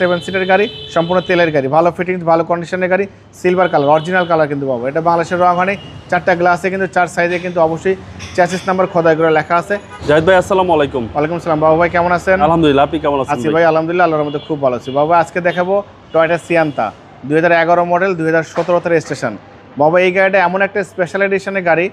Seven সিটের গাড়ি সম্পূর্ণ তেলের গাড়ি। ভালো ফিটিংস ভালো কন্ডিশনের গাড়ি সিলভার কালার অরিজিনাল কালার কিন্তু পাবো। এটা বাংলাদেশের রং হয় চারটা গ্লাসে কিন্তু চার সাইজে কিন্তু অবশ্যই চ্যাসিস নাম্বার খোদাই করে লেখা আছে। জাহিদ ভাই আসসালামু আলাইকুম। ওয়ালাইকুম সালাম বাবু ভাই কেমন আছেন? আলহামদুলিল্লাহ আপনি কেমন আছেন? আছি ভাই আলহামদুলিল্লাহ আল্লাহর মধ্যে খুব ভালো আছি। বাবা আজকে দেখাবো টয়টা সিয়ান্তা দুই হাজার এগারো মডেল দুই হাজার সতেরো সতেরোতে রেজিস্ট্রেশন বাবা এই গাড়িটা এমন একটা স্পেশাল এডিশনের গাড়ি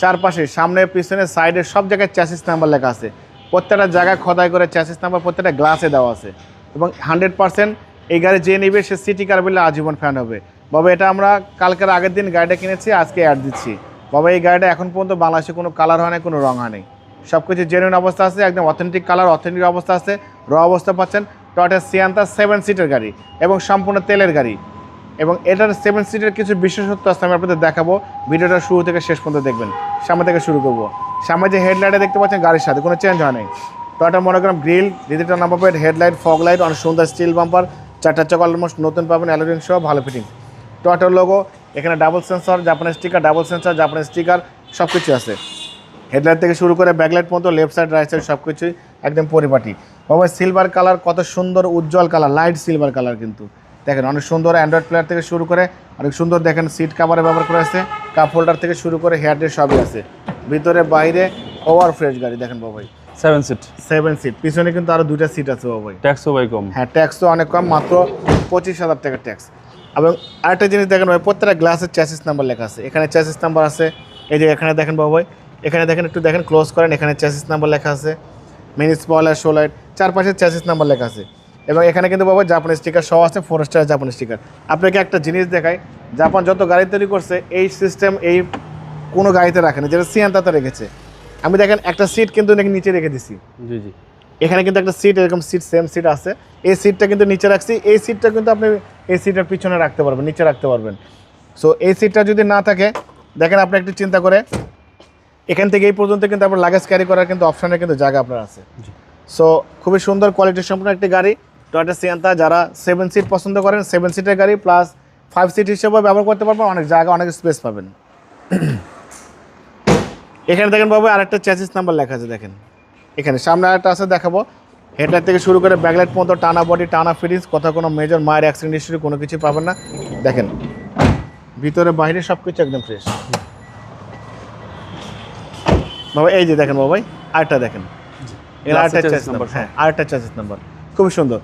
চারপাশে সামনে পিছনে সাইডে সব জায়গায় চ্যাসিস নাম্বার লেখা আছে। প্রত্যেকটা জায়গায় খোদাই করে চ্যাসিস নাম্বার প্রত্যেকটা গ্লাসে দেওয়া আছে। এবং হান্ড্রেড পার্সেন্ট এই গাড়ি যে নেবে সে সিটি কার বললে আজীবন ফ্যান হবে। বাবা, এটা আমরা কালকের আগের দিন গাড়িটা কিনেছি, আজকে অ্যাড দিচ্ছি। বাবা, এই গাড়িটা এখন পর্যন্ত বাংলাদেশে কোনো কালার হয় না কোনো রং হয় নাই। সব কিছু জেনুইন অবস্থা আছে, একদম অথেন্টিক কালার অথেন্টিক অবস্থা আছে র অবস্থা পাচ্ছেন টয়টা সিয়ান্তা সেভেন সিটের গাড়ি এবং সম্পূর্ণ তেলের গাড়ি। এবং এটার সেভেন সিটের কিছু বিশেষত্ব আছে, আমি আপনাদের দেখাবো। ভিডিওটা শুরু থেকে শেষ পর্যন্ত দেখবেন। সামনে থেকে শুরু করব। সামনে যে হেডলাইটে দেখতে পাচ্ছেন, গাড়ির সাথে কোনো চেঞ্জ হয় নাই। টয়টা মনে করেন grill digital number plate headlight fog light অনেক সুন্দর স্টিল বাম্পার চারটা চাকা অলমোস্ট নতুন পাবেন অ্যালোরিং সহ ভালো ফিটিং টয়টার লোগো এখানে ডাবল সেন্সর জাপানের স্টিকার ডাবল সেন্সর জাপানের স্টিকার সব কিছু আছে। হেডলাইট থেকে শুরু করে ব্যাকলাইট পর্যন্ত লেফট সাইড রাইট সাইড সব কিছুই একদম পরিপাটি। বাবা সিলভার কালার কত সুন্দর, উজ্জ্বল কালার লাইট সিলভার কালার কিন্তু। দেখেন, অনেক সুন্দর অ্যান্ড্রয়েড প্লেয়ার থেকে শুরু করে, অনেক সুন্দর দেখেন সিট কাভারে ব্যবহার করে আছে। কাপ হোল্ডার থেকে শুরু করে হেয়ার ডে সবই আছে। ভিতরে, বাইরে ওভার ফ্রেশ গাড়ি, দেখেন বাবাই। সেভেন সিট সেভেন সিট পিছনে কিন্তু আরও দুইটা সিট আছে বাবাই ট্যাক্সও ভাই কম। হ্যাঁ ট্যাক্স তো অনেক কম মাত্র পঁচিশ হাজার টাকা ট্যাক্স এবং আরেকটা জিনিস দেখেন ভাই প্রত্যেকটা গ্লাসের চ্যাসিস নাম্বার লেখা আছে। এখানে চ্যাসিস নাম্বার আছে এই যে এখানে দেখেন বাবু ভাই এখানে দেখেন একটু দেখেন ক্লোজ করেন এখানে চ্যাসিস নাম্বার লেখা আছে। মিনি স্পয়লার শো লাইট চারপাশে চ্যাসিস নাম্বার লেখা আছে। এবং এখানে কিন্তু বাবা জাপানি স্টিকার সহ আছে ফোর স্টার জাপানি স্টিকার আপনাকে একটা জিনিস দেখাই জাপান যত গাড়ি তৈরি করছে এই সিস্টেম এই কোনো গাড়িতে রাখে না যেটা সিয়ান্তাতে রেখেছে। আমি দেখেন একটা সিট কিন্তু নাকি নিচে রেখে দিছি। জি জি। এখানে কিন্তু একটা সিট এরকম সিট সেম সিট আছে। এই সিটটা কিন্তু নিচে রাখছি। এই সিটটা কিন্তু আপনি এই সিটের পিছনে রাখতে পারবেন নিচে রাখতে পারবেন। সো এই সিটটা যদি না থাকে দেখেন আপনি একটু চিন্তা করে এখান থেকে এই পর্যন্ত কিন্তু আপনার লাগেজ ক্যারি করার কিন্তু অপশনের কিন্তু জায়গা আপনার আছে। সো খুবই সুন্দর কোয়ালিটি সম্পন্ন একটি গাড়ি। টয়টা সিয়ান্তা যারা সেভেন সিট পছন্দ করেন সেভেন সিটের গাড়ি প্লাস ফাইভ সিট হিসেবে ব্যবহার করতে পারবেন। অনেক জায়গা অনেক স্পেস পাবেন। এখানে দেখেন বাবু আরেকটা চ্যাসিস নাম্বার লেখা আছে দেখেন। এখানে সামনে আরেকটা আছে দেখাবো। হেডলাইট থেকে শুরু করে ব্যাকলাইট পর্যন্ত টানা বডি টানা ফিটিংস কোথাও কোনো মেজর মায়ের অ্যাক্সিডেন্ট হিস্ট্রি কোনো কিছু পাবেন না। দেখেন ভিতরে বাইরে সব কিছু একদম ফ্রেশ বাবা এই যে দেখেন বাবাই আরেকটা দেখেন। এর আরেকটা চ্যাসিস নাম্বার হ্যাঁ আরেকটা চ্যাসিস নাম্বার খুবই সুন্দর।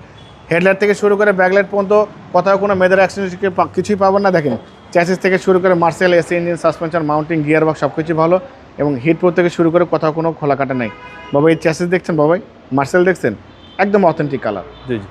হেডলাইট থেকে শুরু করে ব্যাকলাইট পর্যন্ত কোথাও কোনো মেজর অ্যাক্সিডেন্ট কিছুই পাবেন না। দেখেন চ্যাসিস থেকে শুরু করে Marcel AC engine suspension mounting gear box সব কিছু ভালো। এবং হিট প্রো থেকে শুরু করে কোথাও কোনো খোলা কাটা নাই। বাবা এই চ্যাসিস দেখছেন বাবাই? মার্সেল দেখছেন? একদম অথেন্টিক কালার জি জি।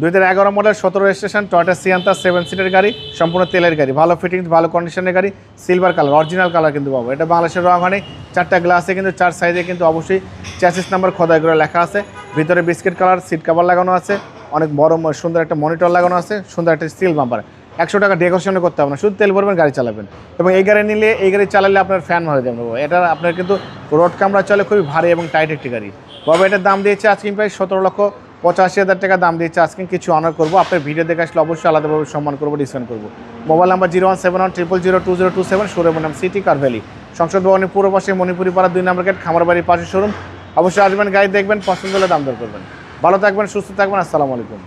দুই হাজার এগারো মডেল সতেরো স্টেশন টয়টা সিয়ান্তা সেভেন সিটের গাড়ি সম্পূর্ণ তেলের গাড়ি ভালো ফিটিংস ভালো কন্ডিশনের গাড়ি সিলভার কালার অরিজিনাল কালার কিন্তু পাবো এটা বাংলাদেশের রং হয় চারটা গ্লাসে কিন্তু চার সাইজে কিন্তু অবশ্যই চ্যাসিস নাম্বার খোদাই করে লেখা আছে। ভিতরে বিস্কিট কালার সিট কাভার লাগানো আছে অনেক বড় সুন্দর একটা মনিটর লাগানো আছে সুন্দর একটা স্টিল বাম্পার একশো টাকা ডেকোরেশন করতে হবে না, শুধু তেল ভরবেন, গাড়ি চালাবেন। এবং এই গাড়ি নিলে, এই গাড়ি চালালে আপনার ফ্যান হয়ে যাবে। এটা আপনার কিন্তু রোড কামরা চলে খুবই ভারী এবং টাইট একটি গাড়ি। বাবা, এটার দাম দিয়েছে আজকে প্রায় সতেরো লক্ষ পঁচাশি হাজার টাকা দাম দিয়েছে আজকে, কিছু অনার করব। আপনার ভিডিও দেখে আসলে অবশ্যই আলাদাভাবে সম্মান করব ডিসকাউন্ট করব। Mobile number zero one seven one triple zero two zero two seven showroom নাম সিটি কার ভ্যালি সংসদ ভবনের পূর্ব পাশে মণিপুরি পাড়া দুই নম্বর গেট খামার বাড়ির পাশে শোরুম অবশ্যই আসবেন, গাড়ি দেখবেন, পছন্দ হলে দাম দর করবেন। ভালো থাকবেন, সুস্থ থাকবেন, আসসালামু আলাইকুম।